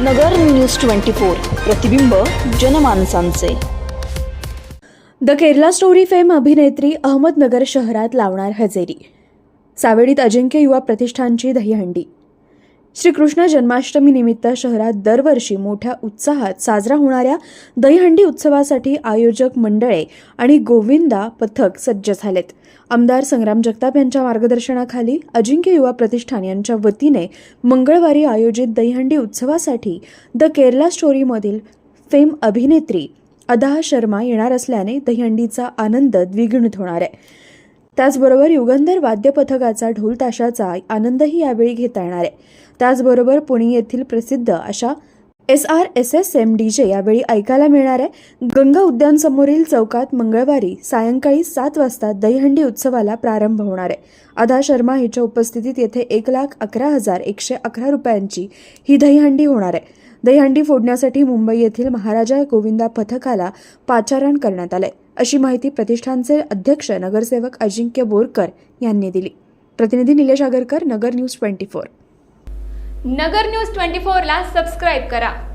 नगर news twenty four प्रतिबिंब जनमानसांचे. The Kerala story fame अभिनेत्री अहमदनगर शहरात लावणार हजेरी. सावेडीत अजिंक्य युवा प्रतिष्ठानची दहीहंडी. श्रीकृष्ण जन्माष्टमी निमित्त शहरात दरवर्षी मोठ्या उत्साहात साजरा होणाऱ्या दहीहंडी उत्सवासाठी आयोजक मंडळे आणि गोविंदा पथक सज्ज झालेत. आमदार संग्राम जगताप यांच्या मार्गदर्शनाखाली अजिंक्य युवा प्रतिष्ठान यांच्या वतीने मंगळवारी आयोजित दहीहंडी उत्सवासाठी द केरला स्टोरीमधील फेम अभिनेत्री अदाह शर्मा येणार असल्याने दहीहंडीचा आनंद द्विगुणित होणार आहे. त्याचबरोबर युगंधर वाद्यपथकाचा ढोलताशाचा ढोल ताशाचा आनंदही यावेळी घेता येणार आहे. त्याचबरोबर पुणे येथील प्रसिद्ध अशा S R S S M D J यावेळी ऐकायला मिळणार आहे. गंगा उद्यानसमोरील चौकात मंगळवारी सायंकाळी सात वाजता दहीहंडी उत्सवाला प्रारंभ होणार आहे. आधा शर्मा हिच्या उपस्थितीत येथे एक लाख अकरा हजार एकशे अकरा रुपयांची ही दहीहंडी होणार आहे. दहीहंडी फोडण्यासाठी मुंबई येथील महाराजा गोविंदा पथकाला पाचारण करण्यात आलं आहे अशी माहिती प्रतिष्ठानचे अध्यक्ष नगरसेवक अजिंक्य बोरकर यांनी दिली. प्रतिनिधी Nilesh Agarkar Nagar news twenty four. Nagar news twenty फोरला सबस्क्राईब करा.